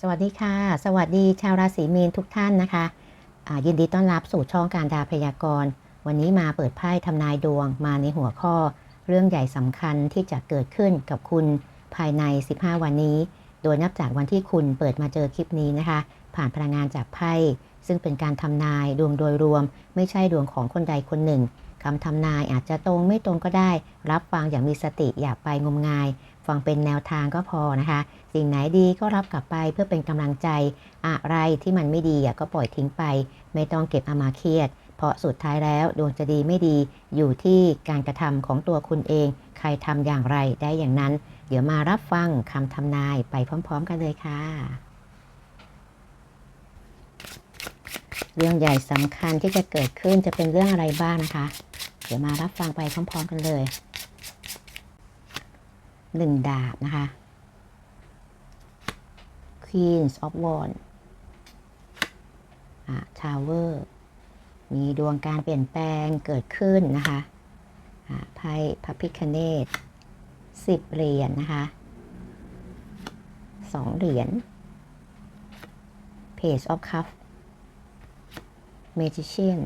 สวัสดีค่ะ สวัสดีชาวราศีมีนทุกท่านนะคะยินดีต้อนรับสู่ช่องการดาพยากรณ์ วันนี้มาเปิดไพ่ทำนายดวงมาในหัวข้อ เรื่องใหญ่สำคัญที่จะเกิดขึ้นกับคุณภายใน 15 วันนี้ โดยนับจากวันที่คุณเปิดมาเจอคลิปนี้นะคะ ผ่านพลังงานจากไพ่ ซึ่งเป็นการทำนายดวงโดยรวม ไม่ใช่ดวงของคนใดคนหนึ่งคำทำนายอาจจะตรงไม่ตรงก็ได้ รับฟังอย่างมีสติอย่าไปงมงาย ฟังเป็นแนวทางก็พอนะคะ สิ่งไหนดีก็รับกลับไปเพื่อเป็นกำลังใจ อะไรที่มันไม่ดีก็ปล่อยทิ้งไป ไม่ต้องเก็บเอามาเครียด เพราะสุดท้ายแล้วดวงจะดีไม่ดีอยู่ที่การกระทำของตัวคุณเอง ใครทำอย่างไรได้อย่างนั้น เดี๋ยวมารับฟังคำทำนายไปพร้อม ๆ กันเลยค่ะ เรื่องใหญ่สำคัญที่จะเกิดขึ้นจะเป็นเรื่องอะไรบ้างนะคะ เดี๋ยวมารับฟังไปพร้อมๆกันเลยหนึ่งดาบนะคะ Queens of Wands อะ Tower มีดวงการเปลี่ยนแปลงเกิดขึ้นนะคะอะไพ่พระพิคเนตสิบเหรียญนะคะสองเหรียญ Page of Cups Magician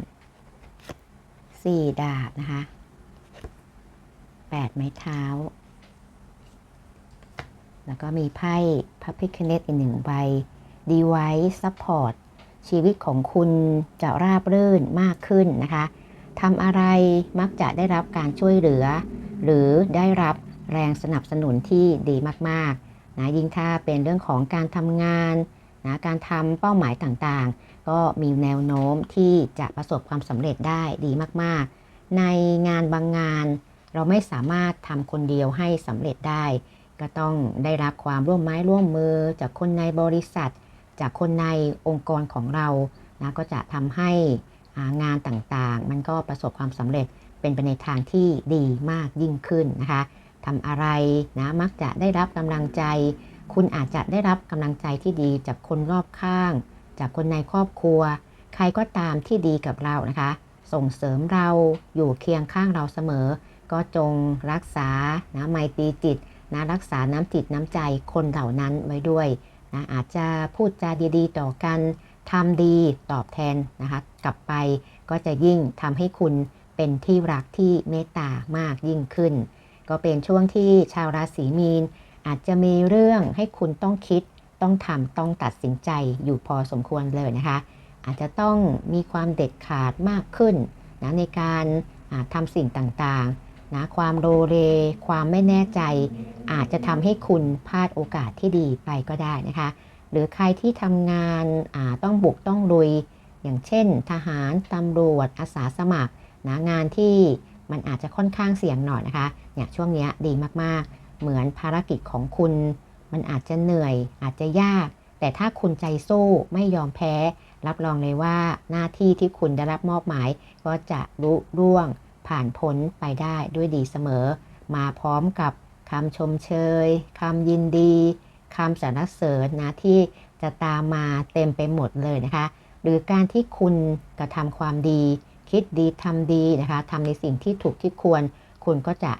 สี่ดาบนะคะแปดไม้เท้า แล้วก็มีไพ่พระพิคเนตอีกหนึ่งใบ Device Support ชีวิตของคุณจะราบรื่นมากขึ้นนะคะทำอะไรมักจะได้รับการช่วยเหลือ หรือได้รับแรงสนับสนุนที่ดีมากๆนะยิ่งถ้าเป็นเรื่องของการทำงาน นะการทำเป้าหมายต่างๆ ก็มีแนวโน้มที่จะประสบความสำเร็จได้ดีมากๆ ในงานบางงาน เราไม่สามารถทำคนเดียวให้สำเร็จได้ ก็ต้องได้รับความร่วมไม้ร่วมมือ จากคนในบริษัท จากคนในองค์กรของเรานะก็จะทำให้งานต่างๆ มันก็ประสบความสำเร็จเป็นไปในทางที่ดีมากยิ่งขึ้นนะคะทำอะไรนะมักจะได้รับกำลังใจ คุณอาจจะได้รับกำลังใจที่ดีจากคนรอบข้าง จากคนในครอบครัว ใครก็ตามที่ดีกับเรานะคะ ส่งเสริมเราอยู่เคียงข้างเราเสมอ ก็จงรักษานะไมตรีจิตนะรักษาน้ำจิตน้ำใจคนเหล่านั้นไว้ด้วยนะอาจจะพูดจาดีๆ ต่อกันทำดีตอบแทนนะคะกลับไปก็จะยิ่งทำให้คุณเป็นที่รักที่เมตตามากยิ่งขึ้น ก็เป็นช่วงที่ชาวราศีมีน อาจจะมีเรื่องให้คุณต้องคิด ต้องทำต้องตัดสินใจอยู่พอสมควรเลยนะคะ อาจจะต้องมีความเด็ดขาดมากขึ้นนะในการทำสิ่งต่างๆนะความโรเล ความไม่แน่ใจ อาจจะทำให้คุณพลาดโอกาสที่ดีไปก็ได้นะคะ หรือใครที่ทำงานต้องบุกต้องลุย อย่างเช่น ทหารตำรวจอาสาสมัครนะงานที่มันอาจจะค่อนข้างเสี่ยงหน่อยนะคะเนี่ยช่วงนี้ดีมากๆ เหมือนภารกิจของคุณ มันอาจจะเหนื่อย อาจจะยาก แต่ถ้าคุณใจสู้ไม่ยอมแพ้ รับรองเลยว่าหน้าที่ที่คุณได้รับมอบหมาย ก็จะรุ่ร่วงผ่านพ้นไปได้ด้วยดีเสมอ มาพร้อมกับคำชมเชยคำยินดีคำสรรเสริญนะที่จะตามมาเต็มไปหมดเลยนะคะ หรือการที่คุณกระทำความดี คิดดีทำดีนะคะทำในสิ่งที่ถูกที่ควร คุณก็จะ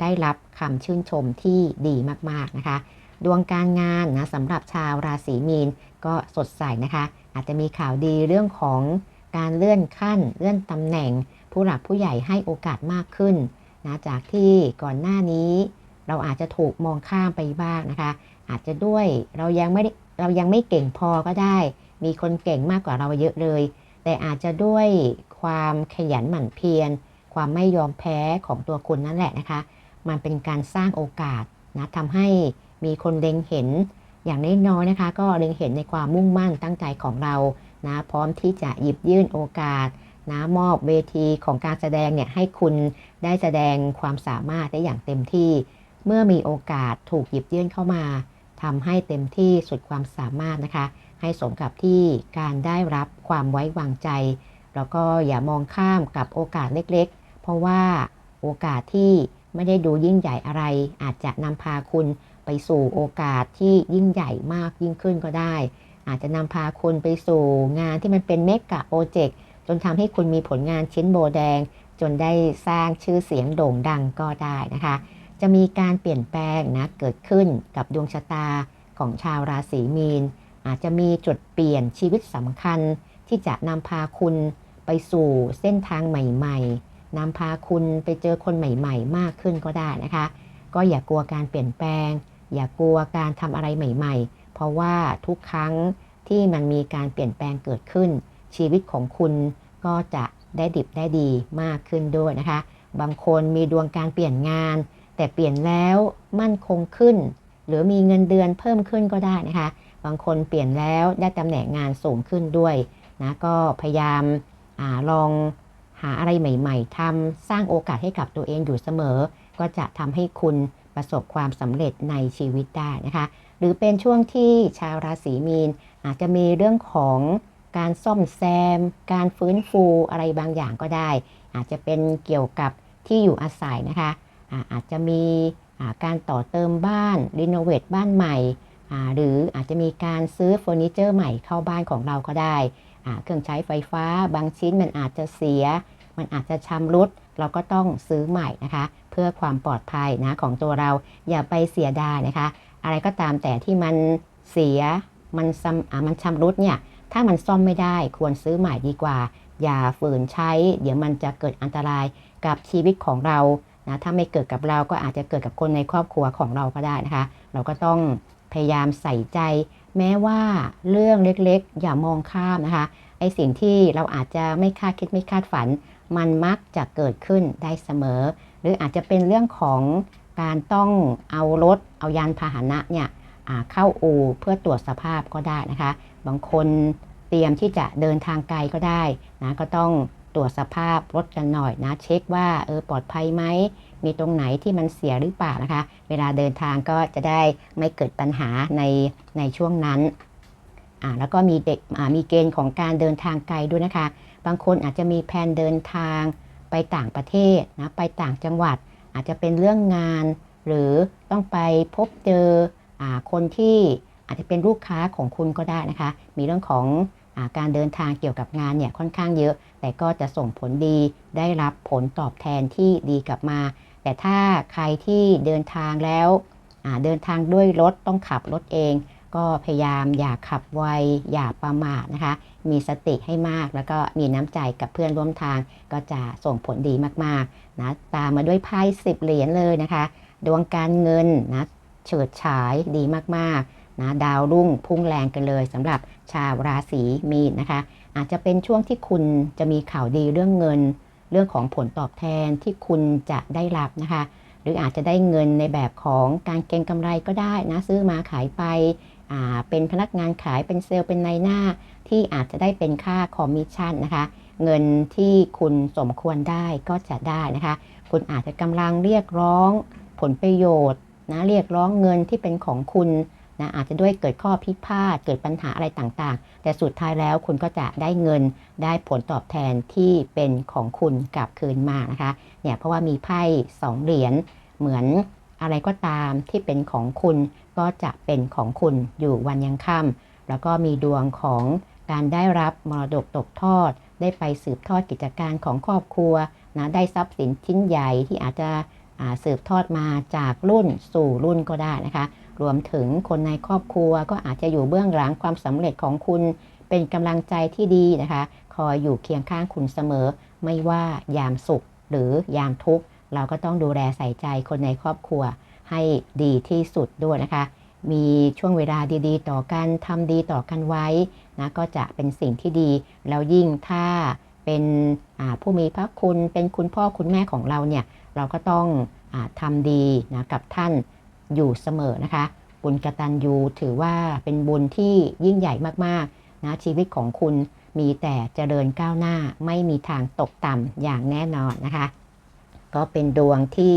ได้รับคำชื่นชมที่ดีมากๆนะคะ ดวงการงานนะสำหรับชาวราศีมีนก็สดใสนะคะ อาจจะมีข่าวดีเรื่องของการเลื่อนขั้นเลื่อนตำแหน่ง ผู้หลักผู้ใหญ่ให้โอกาสมากขึ้นนะจากที่ก่อนหน้านี้ เราอาจจะถูกมองข้ามไปบ้างนะคะ อาจจะด้วยเรายังไม่เรายังไม่เก่งพอก็ได้ มีคนเก่งมากกว่าเราเยอะเลย แต่อาจจะด้วยความขยันหมั่นเพียร ความไม่ยอมแพ้ของตัวคุณนั่นแหละนะคะ มันเป็นการสร้างโอกาสนะทำให้มีคนเล็งเห็นอย่างน้อยๆนะคะ ก็เล็งเห็นในความมุ่งมั่นตั้งใจของเรานะพร้อมที่จะหยิบยื่นโอกาสนะมอบเวทีของการแสดงเนี่ยให้คุณได้แสดงความสามารถได้อย่างเต็มที่ เมื่อมีโอกาสถูกหยิบยื่นเข้ามาทำให้เต็มที่สุดความสามารถนะคะ ให้สมกับที่การได้รับความไว้วางใจ แล้วก็อย่ามองข้ามกับโอกาสเล็กๆ เพราะว่าโอกาสที่ไม่ได้ดูยิ่งใหญ่อะไร อาจจะนำพาคุณไปสู่โอกาสที่ยิ่งใหญ่มากยิ่งขึ้นก็ได้ อาจจะนำพาคุณไปสู่งานที่มันเป็นเมกะโปรเจกต์จนทำให้คุณมีผลงานชิ้นโบแดง จนได้สร้างชื่อเสียงโด่งดังก็ได้นะคะ จะมีการเปลี่ยนแปลงนะเกิดขึ้นกับดวงชะตาของชาวราศีมีน อาจจะมีจุดเปลี่ยนชีวิตสำคัญ ที่จะนำพาคุณไปสู่เส้นทางใหม่ ๆ นำพาคุณไปเจอคนใหม่ ๆ มากขึ้นก็ได้นะคะ ก็อย่ากลัวการเปลี่ยนแปลง อย่ากลัวการทำอะไรใหม่ ๆ เพราะว่าทุกครั้งที่มันมีการเปลี่ยนแปลงเกิดขึ้น ชีวิตของคุณก็จะได้ดิบได้ดีมากขึ้นด้วยนะคะ บางคนมีดวงการเปลี่ยนงาน แต่เปลี่ยนแล้วมั่นคงขึ้น หรือมีเงินเดือนเพิ่มขึ้นก็ได้นะคะ บางคนเปลี่ยนแล้วได้ตำแหน่งงานสูงขึ้นด้วยนะก็พยายามอาลอง หาอะไรใหม่ๆทำสร้างโอกาสให้กับตัวเองอยู่เสมอ ก็จะทำให้คุณประสบความสำเร็จในชีวิตได้นะคะ หรือเป็นช่วงที่ชาวราศีมีน อาจจะมีเรื่องของการซ่อมแซม การฟื้นฟูอะไรบางอย่างก็ได้ อาจจะเป็นเกี่ยวกับที่อยู่อาศัยนะคะอาจจะมีการต่อเติมบ้านรีโนเวทบ้านใหม่ หรืออาจจะมีการซื้อเฟอร์นิเจอร์ใหม่เข้าบ้านของเราก็ได้ เครื่องใช้ไฟฟ้า บางชิ้นมันอาจจะเสีย มันอาจจะชำรุด เราก็ต้องซื้อใหม่นะคะ เพื่อความปลอดภัยนะของตัวเราอย่าไปเสียดายนะคะ อะไรก็ตามแต่ที่มันเสียมันซ้ำมันชำรุดเนี่ยถ้ามันซ่อมไม่ได้ควรซื้อใหม่ดีกว่า อย่าฝืนใช้ เดี๋ยวมันจะเกิดอันตรายกับชีวิตของเรานะถ้าไม่เกิดกับเราก็อาจจะเกิดกับคนในครอบครัวของเราก็ได้นะคะ เราก็ต้องพยายามใส่ใจ แม้ว่าเรื่องเล็กๆ อย่ามองข้ามนะคะ ไอสิ่งที่เราอาจจะไม่คาดคิดไม่คาดฝัน มันมักจะเกิดขึ้นได้เสมอ หรืออาจจะเป็นเรื่องของการต้องเอารถ เอายานพาหนะเนี่ยเข้าอู่เพื่อตรวจสภาพก็ได้นะคะ บางคนเตรียมที่จะเดินทางไกลก็ได้นะก็ต้องตรวจสภาพรถกันหน่อยนะ เช็คว่าเออปลอดภัยไหม มีตรงไหนที่มันเสียหรือเปล่านะคะ เวลาเดินทางก็จะได้ไม่เกิดปัญหาในในช่วงนั้นอ่าแล้วก็มีเด็กอ่ามีเกณฑ์ของการเดินทางไกลด้วยนะคะ บางคนอาจจะมีแผนเดินทางไปต่างประเทศนะไปต่างจังหวัด อาจจะเป็นเรื่องงาน หรือต้องไปพบเจออาคนที่อาจจะเป็นลูกค้าของคุณก็ได้นะคะ มีเรื่องของอการเดินทางเกี่ยวกับงานเนี่ยค่อนข้างเยอะ แต่ก็จะส่งผลดีได้รับผลตอบแทนที่ดีกลับมา แต่ถ้าใครที่เดินทางแล้วเดินทางด้วยรถต้องขับรถเอง ก็พยายามอย่าขับไวอย่าประมาทนะคะ มีสติให้มากแล้วก็มีน้ำใจกับเพื่อนร่วมทาง ก็จะส่งผลดีมากๆนะตามมาด้วยไพ่สิบเหรียญเลยนะคะ ดวงการเงินนะเฉิดฉายดีมากๆนะดาวรุ่งพุ่งแรงกันเลยสำหรับชาวราศีมีนนะคะ อาจจะเป็นช่วงที่คุณจะมีข่าวดีเรื่องเงิน เรื่องของผลตอบแทนที่คุณจะได้รับนะคะ หรืออาจจะได้เงินในแบบของการเก็งกำไรก็ได้นะซื้อมาขายไปเป็นพนักงานขายเป็นเซลล์เป็นนายหน้า ที่อาจจะได้เป็นค่าคอมมิชชั่นนะคะ เงินที่คุณสมควรได้ก็จะได้นะคะ คุณอาจจะกำลังเรียกร้องผลประโยชน์นะเรียกร้องเงินที่เป็นของคุณ นะอาจจะด้วยเกิดข้อพิพาทเกิดปัญหาอะไรต่างๆ แต่สุดท้ายแล้วคุณก็จะได้เงินได้ผลตอบแทนที่เป็นของคุณกลับคืนมานะคะเนี่ยเพราะว่ามีไพ่สองเหรียญเหมือนอะไรก็ตามที่เป็นของคุณก็จะเป็นของคุณอยู่วันยังค่ำแล้วก็มีดวงของการได้รับมรดกตกทอด ได้ไปสืบทอดกิจการของครอบครัวนะได้ทรัพย์สินชิ้นใหญ่ที่อาจจะสืบทอดมาจากรุ่นสู่รุ่นก็ได้นะคะ รวมถึงคนในครอบครัวก็อาจจะอยู่เบื้องหลังความสำเร็จของคุณ เป็นกำลังใจที่ดีนะคะ คอยอยู่เคียงข้างคุณเสมอ ไม่ว่ายามสุขหรือยามทุกข์ เราก็ต้องดูแลใส่ใจคนในครอบครัวให้ดีที่สุดด้วยนะคะ มีช่วงเวลาดีๆ ต่อกันทำดีต่อกันไว้นะก็จะเป็นสิ่งที่ดี แล้วยิ่งถ้าเป็นผู้มีพระคุณเป็นคุณพ่อคุณแม่ของเราเนี่ย เราก็ต้องอทำดีนะกับท่าน อยู่เสมอนะคะ บุญกตัญญูถือว่าเป็นบุญที่ยิ่งใหญ่มากๆนะชีวิตของคุณมีแต่เจริญก้าวหน้าไม่มีทางตกต่ำอย่างแน่นอนนะคะ ก็เป็นดวงที่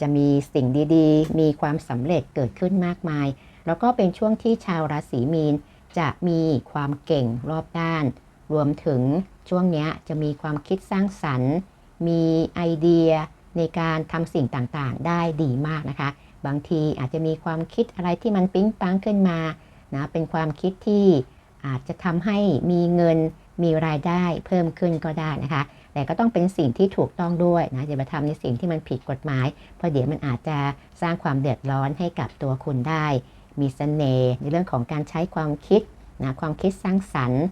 จะมีสิ่งดีๆ มีความสำเร็จเกิดขึ้นมากมาย แล้วก็เป็นช่วงที่ชาวราศีมีนจะมีความเก่งรอบด้าน รวมถึงช่วงนี้จะมีความคิดสร้างสรรค์ มีไอเดียในการทำสิ่งต่างๆ ได้ดีมากนะคะ บางทีอาจจะมีความคิดอะไรที่มันปิ๊งปังขึ้นมานะเป็นความคิดที่อาจจะทำให้มีเงินมีรายได้เพิ่มขึ้นก็ได้นะคะ แต่ก็ต้องเป็นสิ่งที่ถูกต้องด้วยนะอย่าไปทำในสิ่งที่มันผิดกฎหมาย เพราะเดี๋ยวมันอาจจะสร้างความเดือดร้อนให้กับตัวคุณได้ มีเสน่ห์ในเรื่องของการใช้ความคิดนะความคิดสร้างสรรค์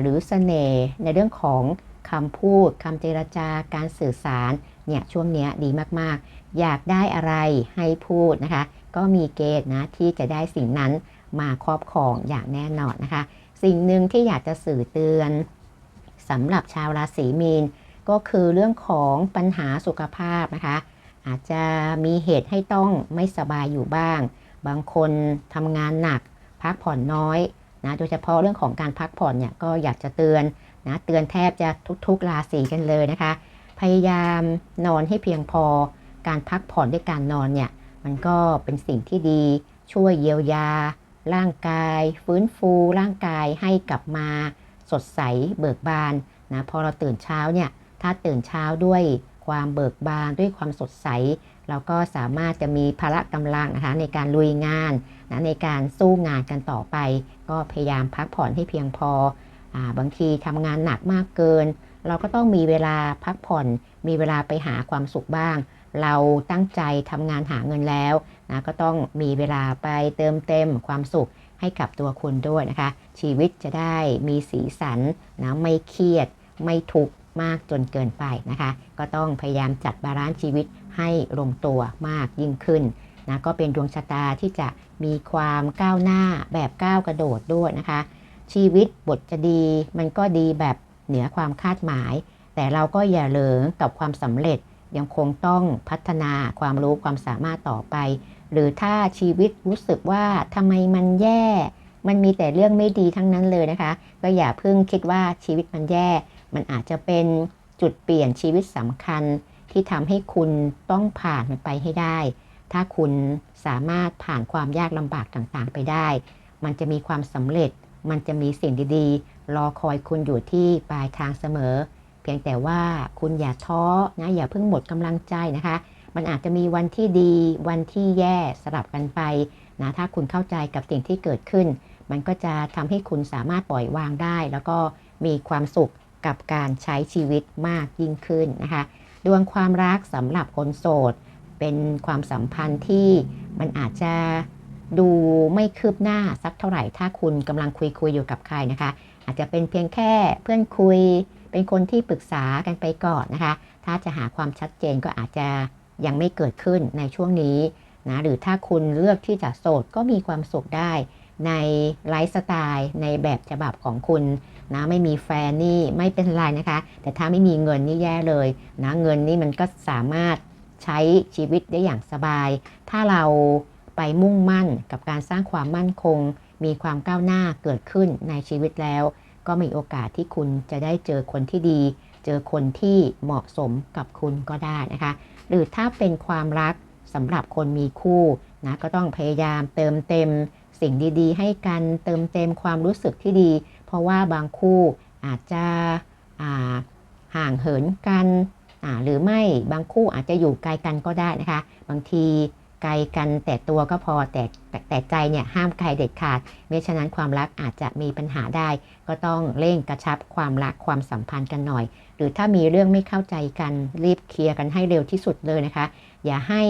หรือเสน่ห์ในเรื่องของคำพูดคำเจรจาการสื่อสาร เนี่ยช่วงนี้ดีมากๆ อยากได้อะไรให้พูดนะคะ ก็มีเกณฑ์นะที่จะได้สิ่งนั้นมาครอบครองอย่างแน่นอนนะคะ สิ่งหนึ่งที่อยากจะสื่อเตือนสำหรับชาวราศีมีน ก็คือเรื่องของปัญหาสุขภาพนะคะ อาจจะมีเหตุให้ต้องไม่สบายอยู่บ้าง บางคนทำงานหนัก พักผ่อนน้อยนะโดยเฉพาะเรื่องของการพักผ่อนเนี่ยก็อยากจะเตือนนะเตือนแทบจะทุกๆราศีกันเลยนะคะ พยายามนอนให้เพียงพอ การพักผ่อนด้วยการนอนเนี่ย มันก็เป็นสิ่งที่ดี ช่วยเยียวยา ร่างกาย ฟื้นฟูร่างกายให้กลับมาสดใสเบิกบานนะพอเราตื่นเช้าเนี่ยถ้าตื่นเช้าด้วยความเบิกบานด้วยความสดใส เราก็สามารถจะมีพละกำลังนะคะในการลุยงานนะในการสู้งานกันต่อไป ก็พยายามพักผ่อนให้เพียงพออบางทีทำงานหนักมากเกิน เราก็ต้องมีเวลาพักผ่อน มีเวลาไปหาความสุขบ้าง เราตั้งใจทำงานหาเงินแล้วนะก็ต้องมีเวลาไปเติมเต็มความสุขให้กับตัวคุณด้วยนะคะ ชีวิตจะได้มีสีสันนะไม่เครียด ไม่ทุกข์มากจนเกินไปนะคะ ก็ต้องพยายามจัดบาลานซ์ชีวิตให้ลงตัวมากยิ่งขึ้นนะก็เป็นดวงชะตาที่จะมีความก้าวหน้าแบบก้าวกระโดดด้วยนะคะ ชีวิตบทจะดีมันก็ดีแบบ เหนือความคาดหมาย แต่เราก็อย่าเหลิงกับความสำเร็จยังคงต้องพัฒนาความรู้ความสามารถต่อไป หรือถ้าชีวิตรู้สึกว่าทำไมมันแย่ มันมีแต่เรื่องไม่ดีทั้งนั้นเลยนะคะ ก็อย่าเพิ่งคิดว่าชีวิตมันแย่ มันอาจจะเป็นจุดเปลี่ยนชีวิตสำคัญ ที่ทำให้คุณต้องผ่านมันไปให้ได้ ถ้าคุณสามารถผ่านความยากลำบากต่างๆ ไปได้ มันจะมีความสำเร็จ มันจะมีสิ่งดีๆ รอคอยคุณอยู่ที่ปลายทางเสมอ เพียงแต่ว่าคุณอย่าท้อนะอย่าเพิ่งหมดกำลังใจนะคะ มันอาจจะมีวันที่ดี วันที่แย่สลับกันไปนะถ้าคุณเข้าใจกับสิ่งที่เกิดขึ้น มันก็จะทำให้คุณสามารถปล่อยวางได้ แล้วก็มีความสุขกับการใช้ชีวิตมากยิ่งขึ้นนะคะ ดวงความรักสำหรับคนโสด เป็นความสัมพันธ์ที่มันอาจจะดูไม่คืบหน้าสักเท่าไหร่ ถ้าคุณกำลังคุยคุยอยู่กับใครนะคะ อาจจะเป็นเพียงแค่เพื่อนคุย เป็นคนที่ปรึกษากันไปก่อนนะคะ ถ้าจะหาความชัดเจนก็อาจจะยังไม่เกิดขึ้นในช่วงนี้นะหรือถ้าคุณเลือกที่จะโสดก็มีความสุขได้ในไลฟ์สไตล์ในแบบฉบับของคุณนะไม่มีแฟนนี่ไม่เป็นไรนะคะ แต่ถ้าไม่มีเงินนี่แย่เลยนะเงินนี่มันก็สามารถใช้ชีวิตได้อย่างสบาย ถ้าเราไปมุ่งมั่นกับการสร้างความมั่นคง มีความก้าวหน้าเกิดขึ้นในชีวิตแล้ว ก็มีโอกาสที่คุณจะได้เจอคนที่ดี เจอคนที่เหมาะสมกับคุณก็ได้นะคะ หรือถ้าเป็นความรักสำหรับคนมีคู่นะก็ต้องพยายามเติมเต็มสิ่งดีๆ ให้กันเติมเต็มความรู้สึกที่ดี เพราะว่าบางคู่อาจจะห่างเหินกันหรือไม่บางคู่อาจจะอยู่ไกลกันก็ได้นะคะ บางที ไกลกันแต่ตัวก็พอแต่แต่ใจเนี่ยห้ามไกลเด็ดขาดไม่ฉะนั้นความรักอาจจะมีปัญหาได้ ก็ต้องเร่งกระชับความรักความสัมพันธ์กันหน่อย หรือถ้ามีเรื่องไม่เข้าใจกันรีบเคลียร์กันให้เร็วที่สุดเลยนะคะ อย่าให้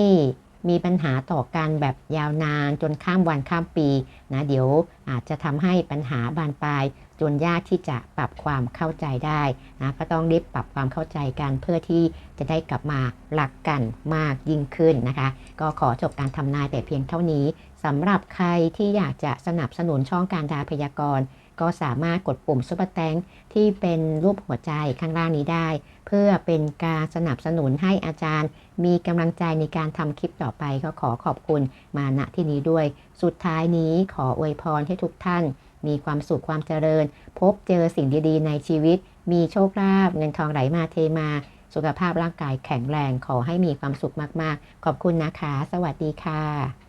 มีปัญหาต่อกันแบบยาวนานจนข้ามวันข้ามปีนะเดี๋ยวอาจจะทำให้ปัญหาบานปลาย จนยากที่จะปรับความเข้าใจได้นะก็ต้องรีบปรับความเข้าใจกันเพื่อที่จะได้กลับมาหลักกันมากยิ่งขึ้นนะคะ ก็ขอจบการทำนายแต่เพียงเท่านี้สำหรับใครที่อยากจะสนับสนุนช่องการดาพยากรณ์ก็สามารถกดปุ่มซุปเปอร์แตงที่เป็นรูปหัวใจข้างล่างนี้ได้ เพื่อเป็นการสนับสนุนให้อาจารย์ มีกำลังใจในการทำคลิปต่อไปก็ขอขอบคุณมาณที่นี้ด้วย สุดท้ายนี้ขออวยพรให้ทุกท่าน มีความสุขความเจริญ พบเจอสิ่งดีๆ ในชีวิต มีโชคลาภเงินทองไหลมาเทมา สุขภาพร่างกายแข็งแรงขอให้มีความสุขมากๆ ขอบคุณนะคะ สวัสดีค่ะ